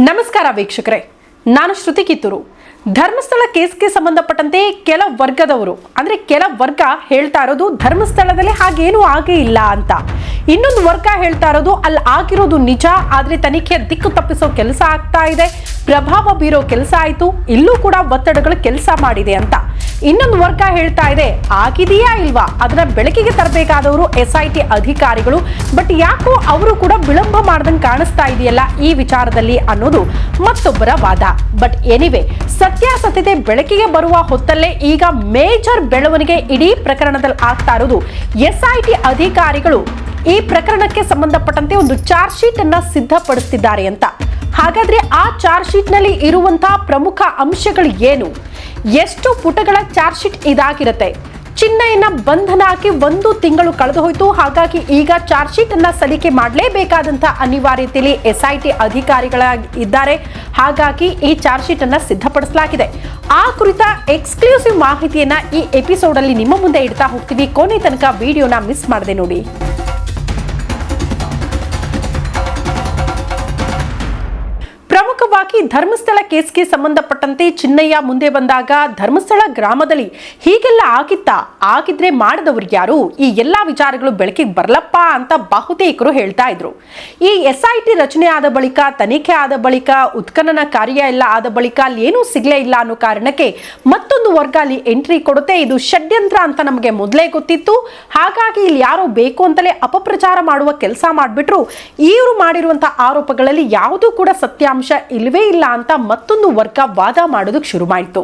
ನಮಸ್ಕಾರ ವೀಕ್ಷಕರೇ. ನಾನು ಶ್ರುತಿ ಕಿತ್ತೂರು. ಧರ್ಮಸ್ಥಳ ಕೇಸ್ಗೆ ಸಂಬಂಧಪಟ್ಟಂತೆ ಕೆಲ ವರ್ಗದವರು, ಅಂದ್ರೆ ಕೆಲ ವರ್ಗ ಹೇಳ್ತಾ ಇರೋದು ಧರ್ಮಸ್ಥಳದಲ್ಲಿ ಹಾಗೇನೂ ಆಗೇ ಇಲ್ಲ ಅಂತ. ಇನ್ನೊಂದು ವರ್ಗ ಹೇಳ್ತಾ ಇರೋದು ಅಲ್ಲಿ ಆಗಿರೋದು ನಿಜ, ಆದರೆ ತನಿಖೆ ದಿಕ್ಕು ತಪ್ಪಿಸೋ ಕೆಲಸ ಆಗ್ತಾ ಇದೆ, ಪ್ರಭಾವ ಬೀರೋ ಕೆಲಸ ಆಯಿತು, ಇಲ್ಲೂ ಕೂಡ ಒತ್ತಡಗಳು ಕೆಲಸ ಮಾಡಿದೆ ಅಂತ. ಇನ್ನೊಂದು ವರ್ಗ ಹೇಳ್ತಾ ಇದೆ. ಆಗಿದೆಯಾ ಇಲ್ವಾ? ಅದನ್ನ ಬೆಳಕಿಗೆ ತರಬೇಕಾದವರು ಎಸ್ ಐ ಟಿ ಅಧಿಕಾರಿಗಳು. ಬಟ್ ಯಾಕೋ ಅವರು ಕೂಡ ವಿಳಂಬ ಮಾಡ್ದಂಗೆ ಕಾಣಿಸ್ತಾ ಇದೆಯಲ್ಲ ಈ ವಿಚಾರದಲ್ಲಿ ಅನ್ನೋದು ಮತ್ತೊಬ್ಬರ ವಾದ. ಬಟ್ ಎನಿವೆ ಸತ್ಯಾಸತ್ಯತೆ ಬೆಳಕಿಗೆ ಬರುವ ಹೊತ್ತಲ್ಲೇ ಈಗ ಮೇಜರ್ ಬೆಳವಣಿಗೆ ಇಡೀ ಪ್ರಕರಣದಲ್ಲಿ ಆಗ್ತಾ ಇರೋದು. ಎಸ್ ಐ ಟಿ ಅಧಿಕಾರಿಗಳು ಈ ಪ್ರಕರಣಕ್ಕೆ ಸಂಬಂಧಪಟ್ಟಂತೆ ಒಂದು ಚಾರ್ಜ್ ಶೀಟ್ ಅನ್ನ ಸಿದ್ಧಪಡಿಸ್ತಿದ್ದಾರೆ ಅಂತ. ಹಾಗಾದ್ರೆ ಆ ಚಾರ್ಜ್ ಶೀಟ್ನಲ್ಲಿ ಇರುವಂತಹ ಪ್ರಮುಖ ಅಂಶಗಳು ಏನು? ಎಷ್ಟು ಪುಟಗಳ ಚಾರ್ಜ್ ಶೀಟ್ ಇದಾಗಿರುತ್ತೆ. ಚಿನ್ನಯನ್ನ ಬಂಧನ ಹಾಕಿ ಒಂದು ತಿಂಗಳು ಕಳೆದು ಹೋಯಿತು. ಹಾಗಾಗಿ ಈಗ ಚಾರ್ಜ್ ಶೀಟ್ ಅನ್ನ ಸಲ್ಲಿಕೆ ಮಾಡಲೇಬೇಕಾದಂತಹ ಅನಿವಾರ್ಯತೆಯಲ್ಲಿ ಎಸ್ಐಟಿ ಅಧಿಕಾರಿಗಳ ಇದ್ದಾರೆ. ಹಾಗಾಗಿ ಈ ಚಾರ್ಜ್ ಶೀಟ್ ಅನ್ನ ಸಿದ್ಧಪಡಿಸಲಾಗಿದೆ. ಆ ಕುರಿತ ಎಕ್ಸ್ಕ್ಲೂಸಿವ್ ಮಾಹಿತಿಯನ್ನ ಈ ಎಪಿಸೋಡ್ ಅಲ್ಲಿ ನಿಮ್ಮ ಮುಂದೆ ಇಡ್ತಾ ಹೋಗ್ತೀವಿ. ಕೊನೆ ತನಕ ವಿಡಿಯೋನ ಮಿಸ್ ಮಾಡದೆ ನೋಡಿ. ಧರ್ಮಸ್ಥಳ ಕೇಸ್ಗೆ ಸಂಬಂಧಪಟ್ಟಂತೆ ಚಿನ್ನಯ್ಯ ಮುಂದೆ ಬಂದಾಗ ಧರ್ಮಸ್ಥಳ ಗ್ರಾಮದಲ್ಲಿ ಹೀಗೆಲ್ಲ ಆಗಿತ್ತಾ, ಆಗಿದ್ರೆ ಮಾಡಿದವ್ರು ಯಾರು? ಈ ಎಲ್ಲಾ ವಿಚಾರಗಳು ಬೆಳಕಿಗೆ ಬರಲಪ್ಪ ಅಂತ ಬಹುತೇಕರು ಹೇಳ್ತಾ ಇದ್ರು. ಈ ಎಸ್ ಐ ಟಿ ರಚನೆ ಆದ ಬಳಿಕ, ತನಿಖೆ ಆದ ಬಳಿಕ, ಉತ್ಖನನ ಕಾರ್ಯ ಎಲ್ಲ ಆದ ಬಳಿಕ ಅಲ್ಲಿ ಏನೂ ಸಿಗ್ಲೇ ಇಲ್ಲ ಅನ್ನೋ ಕಾರಣಕ್ಕೆ ಮತ್ತೊಂದು ವರ್ಗ ಅಲ್ಲಿ ಎಂಟ್ರಿ ಕೊಡುತ್ತೆ. ಇದು ಷಡ್ಯಂತ್ರ ಅಂತ ನಮಗೆ ಮೊದಲೇ ಗೊತ್ತಿತ್ತು. ಹಾಗಾಗಿ ಇಲ್ಲಿ ಯಾರೋ ಬೇಕು ಅಂತಲೇ ಅಪಪ್ರಚಾರ ಮಾಡುವ ಕೆಲಸ ಮಾಡಿಬಿಟ್ರು. ಇವರು ಮಾಡಿರುವಂತಹ ಆರೋಪಗಳಲ್ಲಿ ಯಾವುದೂ ಕೂಡ ಸತ್ಯಾಂಶ ಇಲ್ಲವೇ ಇಲ್ಲ ಅಂತ ಮತ್ತೊಂದು ವರ್ಗ ವಾದ ಮಾಡೋದಕ್ಕೆ ಶುರು ಮಾಡಿತು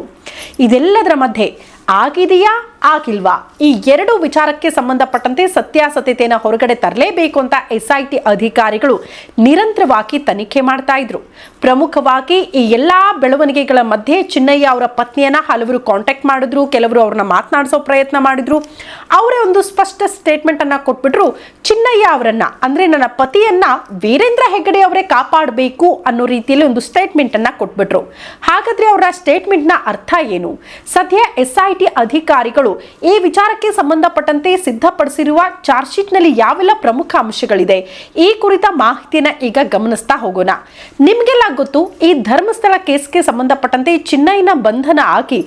ಇದೆಲ್ಲದರ ಮಧ್ಯೆ ಆಗಿದೆಯಾ ಆಗಿಲ್ವಾ? ಈ ಎರಡು ವಿಚಾರಕ್ಕೆ ಸಂಬಂಧಪಟ್ಟಂತೆ ಸತ್ಯಾಸತ್ಯತೆಯನ್ನು ಹೊರಗಡೆ ತರಲೇಬೇಕು ಅಂತ ಎಸ್ಐಟಿ ಅಧಿಕಾರಿಗಳು ನಿರಂತರವಾಗಿ ತನಿಖೆ ಮಾಡ್ತಾ ಇದ್ರು. ಪ್ರಮುಖವಾಗಿ ಈ ಎಲ್ಲಾ ಬೆಳವಣಿಗೆಗಳ ಮಧ್ಯೆ ಚಿನ್ನಯ್ಯ ಅವರ ಪತ್ನಿಯನ್ನ ಹಲವರು ಕಾಂಟ್ಯಾಕ್ಟ್ ಮಾಡಿದ್ರು, ಕೆಲವರು ಅವ್ರನ್ನ ಮಾತನಾಡಿಸೋ ಪ್ರಯತ್ನ ಮಾಡಿದ್ರು. ಅವರೇ ಒಂದು ಸ್ಪಷ್ಟ ಸ್ಟೇಟ್ಮೆಂಟ್ ಅನ್ನ ಕೊಟ್ಬಿಟ್ರು, ಚಿನ್ನಯ್ಯ ಅವರನ್ನ, ಅಂದ್ರೆ ನನ್ನ ಪತಿಯನ್ನ ವೀರೇಂದ್ರ ಹೆಗ್ಗಡೆ ಅವರೇ ಕಾಪಾಡಬೇಕು ಅನ್ನೋ ರೀತಿಯಲ್ಲಿ ಒಂದು ಸ್ಟೇಟ್ಮೆಂಟ್ ಅನ್ನ ಕೊಟ್ಬಿಟ್ರು. ಹಾಗಾದ್ರೆ ಅವರ ಸ್ಟೇಟ್ಮೆಂಟ್ನ ಅರ್ಥ ಏನು? ಸದ್ಯ ಎಸ್ಐಟಿ ಐ ಅಧಿಕಾರಿಗಳು ಈ ವಿಚಾರಕ್ಕೆ ಸಂಬಂಧಪಟ್ಟಂತೆ ಸಿದ್ಧಪಡಿಸಿರುವ ಚಾರ್ಜ್ ಶೀಟ್ನಲ್ಲಿ ಯಾವೆಲ್ಲ ಪ್ರಮುಖ ಅಂಶಗಳಿದೆ? ಈ ಕುರಿತ ಮಾಹಿತಿಯನ್ನ ಈಗ ಗಮನಿಸ್ತಾ ಹೋಗೋಣ. ನಿಮಗೆಲ್ಲ ಗೊತ್ತು, ಈ ಧರ್ಮಸ್ಥಳ ಕೇಸ್ಗೆ ಸಂಬಂಧಪಟ್ಟಂತೆ ಚಿನ್ನೈನ ಬಂಧನ ಹಾಕಿ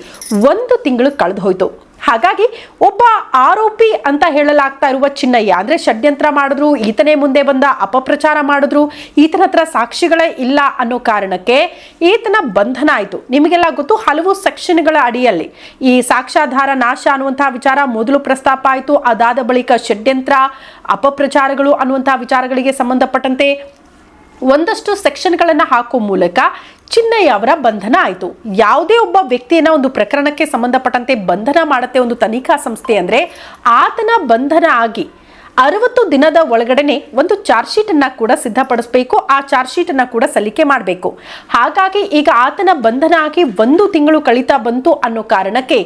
ಒಂದು ತಿಂಗಳು ಕಳೆದು ಹೋಯ್ತು ಹಾಗಾಗಿ ಒಬ್ಬ ಆರೋಪಿ ಅಂತ ಹೇಳಲಾಗ್ತಾ ಇರುವ ಚಿನ್ನಯ್ಯ, ಅಂದ್ರೆ ಷಡ್ಯಂತ್ರ ಮಾಡಿದ್ರು, ಈತನೇ ಮುಂದೆ ಬಂದ, ಅಪಪ್ರಚಾರ ಮಾಡಿದ್ರು, ಈತನ ಹತ್ರ ಸಾಕ್ಷಿಗಳೇ ಇಲ್ಲ ಅನ್ನೋ ಕಾರಣಕ್ಕೆ ಈತನ ಬಂಧನ ಆಯಿತು. ನಿಮಗೆಲ್ಲ ಗೊತ್ತು, ಹಲವು ಸೆಕ್ಷನ್ಗಳ ಅಡಿಯಲ್ಲಿ ಈ ಸಾಕ್ಷ್ಯಾಧಾರ ನಾಶ ಅನ್ನುವಂತಹ ವಿಚಾರ ಮೊದಲು ಪ್ರಸ್ತಾಪ ಆಯಿತು, ಅದಾದ ಬಳಿಕ ಷಡ್ಯಂತ್ರ, ಅಪಪ್ರಚಾರಗಳು ಅನ್ನುವಂತಹ ವಿಚಾರಗಳಿಗೆ ಸಂಬಂಧಪಟ್ಟಂತೆ ಒಂದಷ್ಟು ಸೆಕ್ಷನ್ಗಳನ್ನು ಹಾಕೋ ಮೂಲಕ ಚಿನ್ನಯ್ಯ ಅವರ ಬಂಧನ ಆಯಿತು. ಯಾವುದೇ ಒಬ್ಬ ವ್ಯಕ್ತಿಯನ್ನ ಒಂದು ಪ್ರಕರಣಕ್ಕೆ ಸಂಬಂಧಪಟ್ಟಂತೆ ಬಂಧನ ಮಾಡುತ್ತೆ ಒಂದು ತನಿಖಾ ಸಂಸ್ಥೆ ಅಂದ್ರೆ ಆತನ ಬಂಧನ ಆಗಿ ಅರವತ್ತು ದಿನದ ಒಳಗಡೆನೆ ಒಂದು ಚಾರ್ಜ್ ಶೀಟ್ ಅನ್ನ ಕೂಡ ಸಿದ್ಧಪಡಿಸಬೇಕು, ಆ ಚಾರ್ಜ್ ಶೀಟ್ ಅನ್ನ ಕೂಡ ಸಲ್ಲಿಕೆ ಮಾಡಬೇಕು. ಹಾಗಾಗಿ ಈಗ ಆತನ ಬಂಧನ ಆಗಿ ಒಂದು ತಿಂಗಳು ಕಳೀತಾ ಬಂತು ಅನ್ನೋ ಕಾರಣಕ್ಕೆ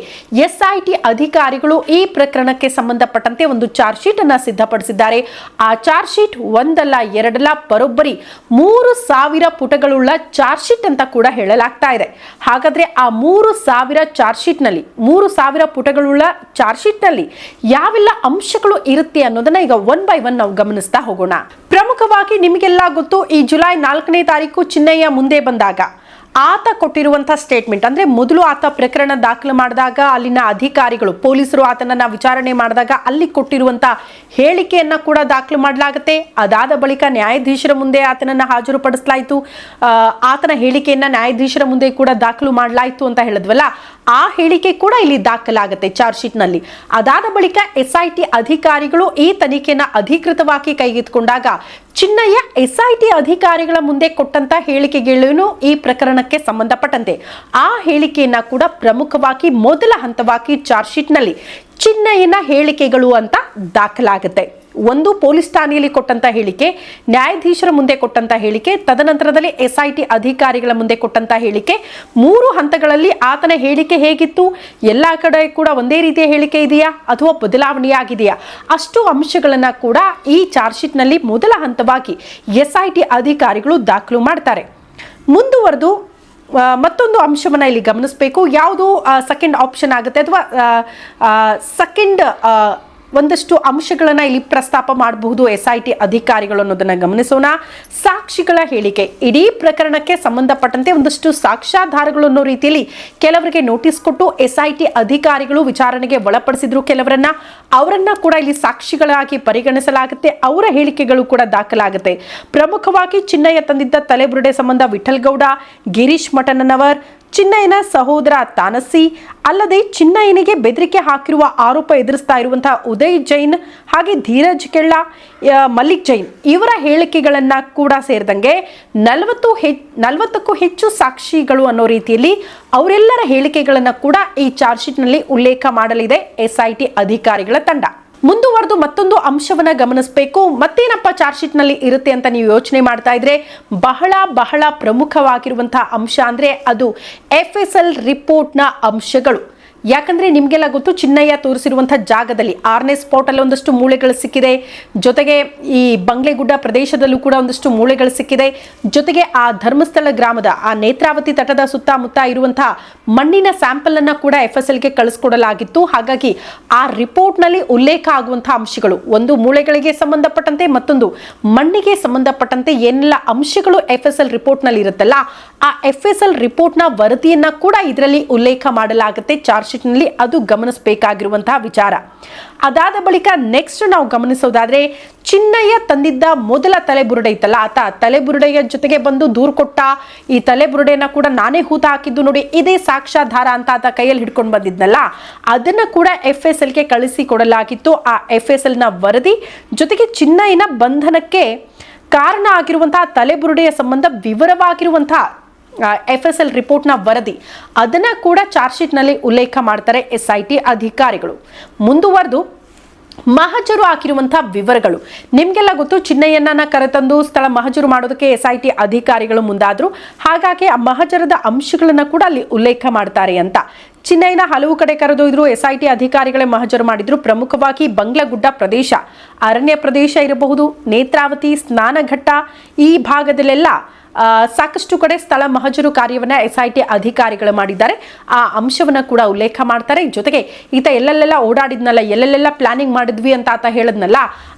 ಎಸ್ ಐ ಟಿ ಅಧಿಕಾರಿಗಳು ಈ ಪ್ರಕರಣಕ್ಕೆ ಸಂಬಂಧಪಟ್ಟಂತೆ ಒಂದು ಚಾರ್ಜ್ ಶೀಟ್ ಅನ್ನ ಸಿದ್ಧಪಡಿಸಿದ್ದಾರೆ. ಆ ಚಾರ್ಜ್ ಶೀಟ್ ಒಂದಲ್ಲ ಎರಡಲ್ಲ ಬರೋಬ್ಬರಿ ಮೂರು ಸಾವಿರ ಪುಟಗಳುಳ್ಳ ಚಾರ್ಜ್ ಶೀಟ್ ಅಂತ ಕೂಡ ಹೇಳಲಾಗ್ತಾ ಇದೆ. ಹಾಗಾದ್ರೆ ಆ ಮೂರು ಸಾವಿರ ಚಾರ್ಜ್ ಶೀಟ್ನಲ್ಲಿ ಮೂರು ಸಾವಿರ ಪುಟಗಳುಳ್ಳ ಚಾರ್ಜ್ ಶೀಟ್ನಲ್ಲಿ ಯಾವೆಲ್ಲ ಅಂಶಗಳು ಇರುತ್ತೆ ಅನ್ನೋದನ್ನ ಈಗ ಒನ್ ಬೈ ಒನ್ ನಾವು ಗಮನಿಸ್ತಾ ಹೋಗೋಣ. ಪ್ರಮುಖವಾಗಿ ನಿಮಗೆಲ್ಲ ಗೊತ್ತು ಈ ಜುಲೈ ನಾಲ್ಕನೇ ತಾರೀಕು ಚಿನ್ನಯ್ಯ ಮುಂದೆ ಬಂದಾಗ. ಆತ ಕೊಟ್ಟಿರುವಂತಹ ಸ್ಟೇಟ್ಮೆಂಟ್ ಅಂದ್ರೆ ಮೊದಲು ಆತ ಪ್ರಕರಣ ದಾಖಲು ಮಾಡಿದಾಗ ಅಲ್ಲಿನ ಅಧಿಕಾರಿಗಳು, ಪೊಲೀಸರು ಆತನನ್ನ ವಿಚಾರಣೆ ಮಾಡಿದಾಗ ಅಲ್ಲಿ ಕೊಟ್ಟಿರುವಂತಹ ಹೇಳಿಕೆಯನ್ನ ಕೂಡ ದಾಖಲು ಮಾಡಲಾಗುತ್ತೆ. ಅದಾದ ಬಳಿಕ ನ್ಯಾಯಾಧೀಶರ ಮುಂದೆ ಆತನನ್ನ ಹಾಜರುಪಡಿಸಲಾಯಿತು. ಆತನ ಹೇಳಿಕೆಯನ್ನ ನ್ಯಾಯಾಧೀಶರ ಮುಂದೆ ಕೂಡ ದಾಖಲು ಮಾಡಲಾಯಿತು ಅಂತ ಹೇಳಿದ್ವಲ್ಲ, ಆ ಹೇಳಿಕೆ ಕೂಡ ಇಲ್ಲಿ ದಾಖಲಾಗುತ್ತೆ ಚಾರ್ಜ್ ಶೀಟ್ನಲ್ಲಿ ಅದಾದ ಬಳಿಕ ಎಸ್ಐಟಿ ಅಧಿಕಾರಿಗಳು ಈ ತನಿಖೆಯನ್ನ ಅಧಿಕೃತವಾಗಿ ಕೈಗೆತ್ತಿಕೊಂಡಾಗ ಚಿನ್ನಯ್ಯ ಎಸ್ಐಟಿ ಅಧಿಕಾರಿಗಳ ಮುಂದೆ ಕೊಟ್ಟಂತ ಹೇಳಿಕೆಗಳೇನು ಈ ಪ್ರಕರಣಕ್ಕೆ ಸಂಬಂಧಪಟ್ಟಂತೆ? ಆ ಹೇಳಿಕೆಯನ್ನ ಕೂಡ ಪ್ರಮುಖವಾಗಿ ಮೊದಲ ಹಂತವಾಗಿ ಚಾರ್ಜ್ ಶೀಟ್ನಲ್ಲಿ ಚಿನ್ನಯ್ಯನ ಹೇಳಿಕೆಗಳು ಅಂತ ದಾಖಲಾಗುತ್ತೆ. ಒಂದು ಪೊಲೀಸ್ ಠಾಣೆಯಲ್ಲಿ ಕೊಟ್ಟಂತ ಹೇಳಿಕೆ, ನ್ಯಾಯಾಧೀಶರ ಮುಂದೆ ಕೊಟ್ಟಂತ ಹೇಳಿಕೆ, ತದನಂತರದಲ್ಲಿ ಎಸ್ಐಟಿ ಅಧಿಕಾರಿಗಳ ಮುಂದೆ ಕೊಟ್ಟಂತ ಹೇಳಿಕೆ, ಮೂರು ಹಂತಗಳಲ್ಲಿ ಆತನ ಹೇಳಿಕೆ ಹೇಗಿತ್ತು, ಎಲ್ಲ ಕಡೆ ಕೂಡ ಒಂದೇ ರೀತಿಯ ಹೇಳಿಕೆ ಇದೆಯಾ ಅಥವಾ ಬದಲಾವಣೆಯಾಗಿದೆಯಾ? ಅಷ್ಟು ಅಂಶಗಳನ್ನು ಕೂಡ ಈ ಚಾರ್ಜ್ ಶೀಟ್ನಲ್ಲಿ ಮೊದಲ ಹಂತವಾಗಿ ಎಸ್ಐಟಿ ಅಧಿಕಾರಿಗಳು ದಾಖಲು ಮಾಡ್ತಾರೆ. ಮುಂದುವರೆದು ಮತ್ತೊಂದು ಅಂಶವನ್ನು ಇಲ್ಲಿ ಗಮನಿಸಬೇಕು. ಯಾವುದು ಸೆಕೆಂಡ್ ಆಪ್ಷನ್ ಆಗುತ್ತೆ ಅಥವಾ ಸೆಕೆಂಡ್ ಒಂದಷ್ಟು ಅಂಶಗಳನ್ನು ಇಲ್ಲಿ ಪ್ರಸ್ತಾಪ ಮಾಡಬಹುದು ಎಸ್ ಐ ಟಿ ಅಧಿಕಾರಿಗಳು ಅನ್ನೋದನ್ನ ಗಮನಿಸೋಣ. ಸಾಕ್ಷಿಗಳ ಹೇಳಿಕೆ. ಇಡೀ ಪ್ರಕರಣಕ್ಕೆ ಸಂಬಂಧಪಟ್ಟಂತೆ ಒಂದಷ್ಟು ಸಾಕ್ಷ್ಯಾಧಾರಗಳು ಅನ್ನೋ ರೀತಿಯಲ್ಲಿ ಕೆಲವರಿಗೆ ನೋಟಿಸ್ ಕೊಟ್ಟು ಎಸ್ ಐ ಟಿ ಅಧಿಕಾರಿಗಳು ವಿಚಾರಣೆಗೆ ಒಳಪಡಿಸಿದ್ರು ಕೆಲವರನ್ನ. ಅವರನ್ನ ಕೂಡ ಇಲ್ಲಿ ಸಾಕ್ಷಿಗಳಾಗಿ ಪರಿಗಣಿಸಲಾಗುತ್ತೆ. ಅವರ ಹೇಳಿಕೆಗಳು ಕೂಡ ದಾಖಲಾಗುತ್ತೆ. ಪ್ರಮುಖವಾಗಿ ಚಿನ್ನಯ್ಯ ತಂದಿದ್ದ ತಲೆಬುರುಡೆ ಸಂಬಂಧ ವಿಠಲ್ಗೌಡ, ಗಿರೀಶ್ ಮಠನವರ್ ಚಿನ್ನಯ್ಯನ ಸಹೋದರ ತಾನಸಿ ಅಲ್ಲದೆ ಚಿನ್ನಯ್ಯನಿಗೆ ಬೆದರಿಕೆ ಹಾಕಿರುವ ಆರೋಪ ಎದುರಿಸ್ತಾ ಇರುವಂತಹ ಉದಯ್ ಜೈನ್ ಹಾಗೆ ಧೀರಜ್ ಕೆಳ್ಳ ಮಲ್ಲಿಕ್ ಜೈನ್ ಇವರ ಹೇಳಿಕೆಗಳನ್ನ ಕೂಡ ಸೇರಿದಂಗೆ ನಲವತ್ತು ಹೆಚ್ ನಲವತ್ತಕ್ಕೂ ಹೆಚ್ಚು ಸಾಕ್ಷಿಗಳು ಅನ್ನೋ ರೀತಿಯಲ್ಲಿ ಅವರೆಲ್ಲರ ಹೇಳಿಕೆಗಳನ್ನ ಕೂಡ ಈ ಚಾರ್ಜ್ ಶೀಟ್ನಲ್ಲಿ ಉಲ್ಲೇಖ ಮಾಡಲಿದೆ ಎಸ್ ಐ ಟಿ ಅಧಿಕಾರಿಗಳ ತಂಡ. ಮುಂದುವರೆದು ಮತ್ತೊಂದು ಅಂಶವನ್ನ ಗಮನಿಸಬೇಕು. ಮತ್ತೇನಪ್ಪ ಚಾರ್ಜ್ನಲ್ಲಿ ಇರುತ್ತೆ ಅಂತ ನೀವು ಯೋಚನೆ ಮಾಡ್ತಾ ಇದ್ರೆ, ಬಹಳ ಬಹಳ ಪ್ರಮುಖವಾಗಿರುವಂತಹ ಅಂಶ ಅಂದ್ರೆ ಅದು ಎಫ್ ಎಸ್ ಎಲ್ ರಿಪೋರ್ಟ್ನ ಅಂಶಗಳು. ಯಾಕಂದ್ರೆ ನಿಮಗೆಲ್ಲ ಗೊತ್ತು, ಚಿನ್ನಯ್ಯ ತೋರಿಸಿರುವಂಥ ಜಾಗದಲ್ಲಿ ಆರನೇ ಸ್ಪಾಟ್ ಅಲ್ಲಿ ಒಂದಷ್ಟು ಮೂಳೆಗಳು ಸಿಕ್ಕಿದೆ. ಜೊತೆಗೆ ಈ ಬಂಗ್ಲೆಗುಡ್ಡ ಪ್ರದೇಶದಲ್ಲೂ ಕೂಡ ಒಂದಷ್ಟು ಮೂಳೆಗಳು ಸಿಕ್ಕಿದೆ. ಜೊತೆಗೆ ಆ ಧರ್ಮಸ್ಥಳ ಗ್ರಾಮದ, ಆ ನೇತ್ರಾವತಿ ತಟದ ಸುತ್ತಮುತ್ತ ಇರುವಂತಹ ಮಣ್ಣಿನ ಸ್ಯಾಂಪಲ್ ಅನ್ನ ಕೂಡ ಎಫ್ ಎಸ್ ಎಲ್ಗೆ ಕಳಿಸ್ಕೊಡಲಾಗಿತ್ತು. ಹಾಗಾಗಿ ಆ ರಿಪೋರ್ಟ್ನಲ್ಲಿ ಉಲ್ಲೇಖ ಆಗುವಂತಹ ಅಂಶಗಳು, ಒಂದು ಮೂಳೆಗಳಿಗೆ ಸಂಬಂಧಪಟ್ಟಂತೆ ಮತ್ತೊಂದು ಮಣ್ಣಿಗೆ ಸಂಬಂಧಪಟ್ಟಂತೆ ಏನೆಲ್ಲ ಅಂಶಗಳು ಎಫ್ ಎಸ್ ಎಲ್ ರಿಪೋರ್ಟ್ನಲ್ಲಿ ಇರುತ್ತಲ್ಲ ಆ ಎಫ್ ಎಸ್ ಎಲ್ ರಿಪೋರ್ಟ್ನ ವರದಿಯನ್ನು ಕೂಡ ಇದರಲ್ಲಿ ಉಲ್ಲೇಖ ಮಾಡಲಾಗುತ್ತೆ. ಚಾರ್ಜ್ ಶೀಟ್ನಲ್ಲಿ ಅದು ಗಮನಿಸಬೇಕಾಗಿರುವಂತಹ ವಿಚಾರ. ಅದಾದ ಬಳಿಕ ನೆಕ್ಸ್ಟ್ ನಾವು ಗಮನಿಸೋದಾದ್ರೆ, ಚಿನ್ನಯ್ಯ ತಂದಿದ್ದ ಮೊದಲ ತಲೆಬುರುಡೆ ಇತ್ತಲ್ಲ, ಆತ ತಲೆಬುರುಡೆಯ ಜೊತೆಗೆ ಬಂದು ದೂರು ಕೊಟ್ಟ ಈ ತಲೆಬುರುಡೆಯನ್ನು ಕೂಡ ನಾನೇ ಹೂತ ಹಾಕಿದ್ದು ನೋಡಿ, ಇದೇ ಸಾಕ್ಷ್ಯಾಧಾರ ಅಂತ ಆತ ಕೈಯಲ್ಲಿ ಹಿಡ್ಕೊಂಡು ಬಂದಿದ್ನಲ್ಲ, ಅದನ್ನ ಕೂಡ ಎಫ್ ಎಸ್ ಎಲ್ಗೆ ಕಳಿಸಿ ಕೊಡಲಾಗಿತ್ತು. ಆ ಎಫ್ ಎಸ್ ಎಲ್ನ ವರದಿ ಜೊತೆಗೆ ಚಿನ್ನಯ್ಯನ ಬಂಧನಕ್ಕೆ ಕಾರಣ ಆಗಿರುವಂತಹ ತಲೆಬುರುಡೆಯ ಸಂಬಂಧ ವಿವರವಾಗಿರುವಂತಹ ಎಫ್ ಎಸ್ ಎಲ್ ರಿಪೋರ್ಟ್ನ ವರದಿ. ಅದನ್ನ ಕೂಡ ಚಾರ್ಜ್ ಶೀಟ್ನಲ್ಲಿ ಉಲ್ಲೇಖ ಮಾಡ್ತಾರೆ ಎಸ್ ಐ ಟಿ ಅಧಿಕಾರಿಗಳು. ಮುಂದುವರೆದು ಮಹಜರು ಹಾಕಿರುವಂತಹ ವಿವರಗಳು. ನಿಮಗೆಲ್ಲ ಗೊತ್ತು ಚಿನ್ನಯ್ಯನ ಕರೆತಂದು ಸ್ಥಳ ಮಹಜರು ಮಾಡೋದಕ್ಕೆ ಎಸ್ ಐ ಟಿ ಅಧಿಕಾರಿಗಳು ಮುಂದಾದ್ರು. ಹಾಗಾಗಿ ಆ ಮಹಜರದ ಅಂಶಗಳನ್ನ ಕೂಡ ಅಲ್ಲಿ ಉಲ್ಲೇಖ ಮಾಡ್ತಾರೆ ಅಂತ. ಚಿನ್ನಯ್ಯನ ಹಲವು ಕಡೆ ಕರೆದೊಯ್ದ್ರು ಎಸ್ ಐ ಟಿ ಅಧಿಕಾರಿಗಳೇ ಮಹಜರು ಮಾಡಿದ್ರು. ಪ್ರಮುಖವಾಗಿ ಬಂಗ್ಲಗುಡ್ಡ ಪ್ರದೇಶ. ಅರಣ್ಯ ಪ್ರದೇಶ ಇರಬಹುದು, ನೇತ್ರಾವತಿ, ಸ್ನಾನಘಟ್ಟ, ಈ ಭಾಗದಲ್ಲೆಲ್ಲ ಸಾಕಷ್ಟು ಕಡೆ ಸ್ಥಳ ಮಹಜರು ಕಾರ್ಯವನ್ನ ಎಸ್ ಐ ಟಿ ಅಧಿಕಾರಿಗಳು ಮಾಡಿದ್ದಾರೆ. ಆ ಅಂಶವನ್ನ ಕೂಡ ಉಲ್ಲೇಖ ಮಾಡ್ತಾರೆ. ಜೊತೆಗೆ ಈತ ಎಲ್ಲೆಲ್ಲೆಲ್ಲ ಓಡಾಡಿದ್ನಲ್ಲ, ಎಲ್ಲೆಲ್ಲೆಲ್ಲ ಪ್ಲಾನಿಂಗ್ ಮಾಡಿದ್ವಿ ಅಂತ ಆತ ಹೇಳದ್ನಲ್ಲ,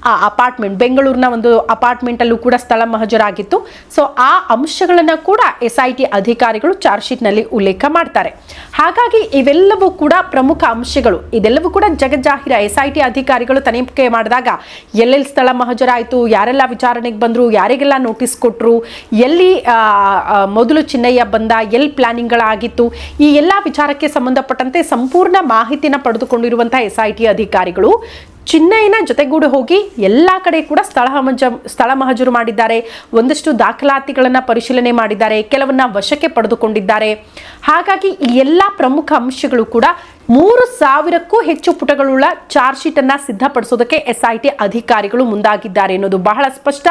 ಆ ಅಪಾರ್ಟ್ಮೆಂಟ್, ಬೆಂಗಳೂರಿನ ಒಂದು ಅಪಾರ್ಟ್ಮೆಂಟ್ ಅಲ್ಲೂ ಕೂಡ ಸ್ಥಳ ಮಹಜರಾಗಿತ್ತು. ಸೊ ಆ ಅಂಶಗಳನ್ನ ಕೂಡ ಎಸ್ ಐ ಟಿ ಅಧಿಕಾರಿಗಳು ಚಾರ್ಜ್ ಶೀಟ್ನಲ್ಲಿ ಉಲ್ಲೇಖ ಮಾಡ್ತಾರೆ. ಹಾಗಾಗಿ ಇವೆಲ್ಲವೂ ಕೂಡ ಪ್ರಮುಖ ಅಂಶಗಳು. ಇದೆಲ್ಲವೂ ಕೂಡ ಜಗಜ್ಜಾಹಿರ ಎಸ್ ಐ ಟಿ ಅಧಿಕಾರಿಗಳು ತನಿಖೆ ಮಾಡಿದಾಗ, ಎಲ್ಲೆಲ್ಲಿ ಸ್ಥಳ ಮಹಜರಾಯಿತು, ಯಾರೆಲ್ಲ ವಿಚಾರಣೆಗೆ ಬಂದ್ರು, ಯಾರಿಗೆಲ್ಲ ನೋಟಿಸ್ ಕೊಟ್ಟರು ಎಲ್ಲಿ ಮೊದಲು ಚಿನ್ನಯ್ಯ ಬಂದ ಎಲ್ ಪ್ಲಾನಿಂಗ್ಗಳಾಗಿತ್ತು. ಈ ಎಲ್ಲ ವಿಚಾರಕ್ಕೆ ಸಂಬಂಧಪಟ್ಟಂತೆ ಸಂಪೂರ್ಣ ಮಾಹಿತಿನ ಪಡೆದುಕೊಂಡಿರುವಂತಹ ಎಸ್ ಐ ಟಿ ಅಧಿಕಾರಿಗಳು ಚಿನ್ನಯ್ಯನ ಜೊತೆಗೂಡಿ ಹೋಗಿ ಎಲ್ಲ ಕಡೆ ಕೂಡ ಸ್ಥಳ ಮಜ, ಸ್ಥಳ ಮಹಜರು ಮಾಡಿದ್ದಾರೆ. ಒಂದಷ್ಟು ದಾಖಲಾತಿಗಳನ್ನು ಪರಿಶೀಲನೆ ಮಾಡಿದ್ದಾರೆ. ಕೆಲವನ್ನ ವಶಕ್ಕೆ ಪಡೆದುಕೊಂಡಿದ್ದಾರೆ. ಹಾಗಾಗಿ ಈ ಎಲ್ಲ ಪ್ರಮುಖ ಅಂಶಗಳು ಕೂಡ ಮೂರು ಸಾವಿರಕ್ಕೂ ಹೆಚ್ಚು ಪುಟಗಳುಳ್ಳ ಚಾರ್ಜ್ ಶೀಟ್ ಅನ್ನ ಸಿದ್ಧಪಡಿಸೋದಕ್ಕೆ ಎಸ್ಐಟಿ ಅಧಿಕಾರಿಗಳು ಮುಂದಾಗಿದ್ದಾರೆ ಅನ್ನೋದು ಬಹಳ ಸ್ಪಷ್ಟ.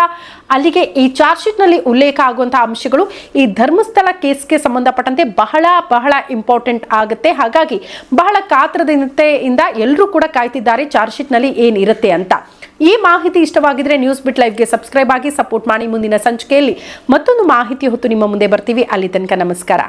ಅಲ್ಲಿಗೆ ಈ ಚಾರ್ಜ್ ಶೀಟ್ನಲ್ಲಿ ಉಲ್ಲೇಖ ಆಗುವಂತಹ ಅಂಶಗಳು ಈ ಧರ್ಮಸ್ಥಳ ಕೇಸ್ಗೆ ಸಂಬಂಧಪಟ್ಟಂತೆ ಬಹಳ ಬಹಳ ಇಂಪಾರ್ಟೆಂಟ್ ಆಗುತ್ತೆ. ಹಾಗಾಗಿ ಬಹಳ ಕಾತರದಿಂದ ಎಲ್ಲರೂ ಕೂಡ ಕಾಯ್ತಿದ್ದಾರೆ ಚಾರ್ಜ್ ಶೀಟ್ನಲ್ಲಿ ಏನಿರುತ್ತೆ ಅಂತ. ಈ ಮಾಹಿತಿ ಇಷ್ಟವಾಗಿದ್ರೆ ನ್ಯೂಸ್ ಬಿಟ್ ಲೈವ್ಗೆ ಸಬ್ಸ್ಕ್ರೈಬ್ ಆಗಿ ಸಪೋರ್ಟ್ ಮಾಡಿ ಮುಂದಿನ ಸಂಚಿಕೆಯಲ್ಲಿ ಮತ್ತೊಂದು ಮಾಹಿತಿ ಹೊತ್ತು ನಿಮ್ಮ ಮುಂದೆ ಬರ್ತೀವಿ. ಅಲ್ಲಿ ತನಕ ನಮಸ್ಕಾರ.